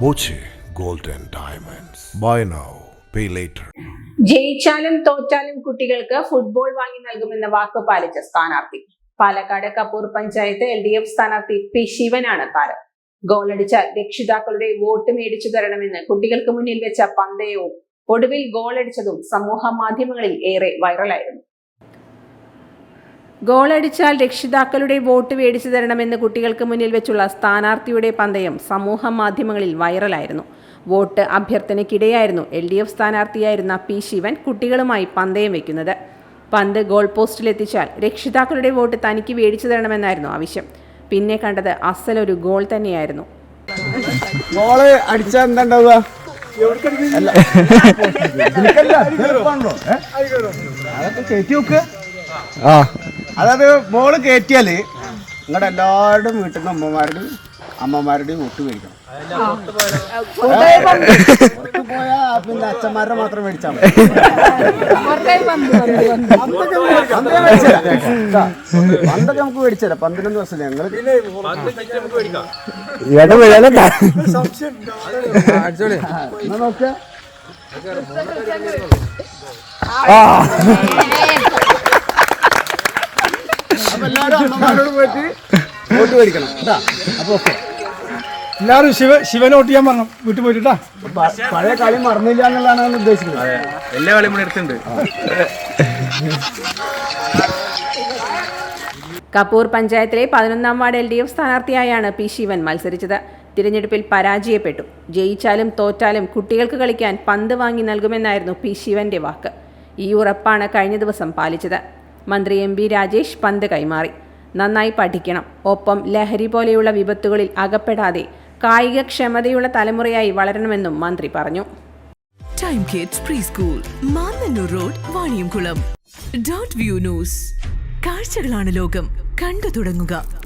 Boche gold and Diamonds. Buy now, pay later. ജയിച്ചാലും തോറ്റാലും കുട്ടികൾക്ക് ഫുട്ബോൾ വാങ്ങി നൽകുമെന്ന വാക്ക് പാലിച്ച സ്ഥാനാർത്ഥി Palakkad Kappur panchayat L D F സ്ഥാനാർത്ഥി പി ശിവനാണ് താരം ഗോളടിച്ച രക്ഷിതാക്കളുടെ വോട്ട് മേടിച്ചു തരണമെന്ന് കുട്ടികൾക്ക് മുന്നിൽ വെച്ച പന്തയവും ഒടുവിൽ ഗോളടിച്ചതും സമൂഹ മാധ്യമങ്ങളിൽ ഏറെ വൈറലായിരുന്നു ഗോളടിച്ചാൽ രക്ഷിതാക്കളുടെ വോട്ട് മേടിച്ചു തരണമെന്ന് കുട്ടികൾക്ക് മുന്നിൽ വെച്ചുള്ള സ്ഥാനാർത്ഥിയുടെ പന്തയം സമൂഹ മാധ്യമങ്ങളിൽ വൈറലായിരുന്നു. വോട്ട് അഭ്യർത്ഥനയ്ക്കിടെയായിരുന്നു എൽ ഡി എഫ് സ്ഥാനാർത്ഥിയായിരുന്ന പി ശിവൻ കുട്ടികളുമായി പന്തയം വയ്ക്കുന്നത് പന്ത് ഗോൾ പോസ്റ്റിലെത്തിച്ചാൽ രക്ഷിതാക്കളുടെ വോട്ട് തനിക്ക് മേടിച്ചു തരണമെന്നായിരുന്നു ആവശ്യം. പിന്നെ കണ്ടത് അസലൊരു ഗോൾ തന്നെയായിരുന്നു. ഗോൾ അടിച്ചാൽ? അതൊക്കെ നോക്കുക അതായത് മോൾ കയറ്റിയാൽ നിങ്ങളുടെ എല്ലാവരുടെയും വീട്ടിൽ നിന്ന് അമ്മമാരുടെയും അമ്മമാരുടെയും വോട്ട് മേടിക്കണം. പുറത്ത് പോയാ പിന്നെ അച്ഛന്മാരുടെ മാത്രം മേടിച്ചാൽ? പന്തൊക്കെ നമുക്ക് മേടിച്ചല്ല പന്തിനൊന്നും ദിവസം ഞങ്ങൾ അപ്പൊ എല്ലാവരും അമ്മമാരോട് പോയിട്ട് വോട്ട് മേടിക്കണം. കേട്ടാ അപ്പൊ ഓക്കെ. എല്ലാവരും ശിവ ശിവനെ വോട്ട് ചെയ്യാൻ പറഞ്ഞു. വീട്ടിൽ പോയിട്ടാ പഴയ കളി മറന്നില്ല എന്നുള്ളതാണ് ഞാൻ ഉദ്ദേശിക്കുന്നത്. എല്ലാ കളിയും ഇവിടെ എടുത്തിട്ടുണ്ട്. കപ്പൂർ പഞ്ചായത്തിലെ പതിനൊന്നാം വാർഡ് എൽ ഡി എഫ് സ്ഥാനാർത്ഥിയായാണ് പി ശിവൻ മത്സരിച്ചത്. തിരഞ്ഞെടുപ്പിൽ പരാജയപ്പെട്ടു. ജയിച്ചാലും തോറ്റാലും കുട്ടികൾക്ക് കളിക്കാൻ പന്ത് വാങ്ങി നൽകുമെന്നായിരുന്നു പി ശിവന്റെ വാക്ക്. ഈ ഉറപ്പാണ് കഴിഞ്ഞ ദിവസം പാലിച്ചത്. മന്ത്രി എം ബി രാജേഷ് പന്ത് കൈമാറി. നന്നായി പഠിക്കണം. ഒപ്പം ലഹരി പോലെയുള്ള വിപത്തുകളിൽ അകപ്പെടാതെ കായികക്ഷമതയുള്ള തലമുറയായി വളരണമെന്നും മന്ത്രി പറഞ്ഞു. Time kids preschool road Vaniyamkulam dot view news കാഴ്ചകളാണ് ലോകം. കണ്ടു തുടങ്ങുക.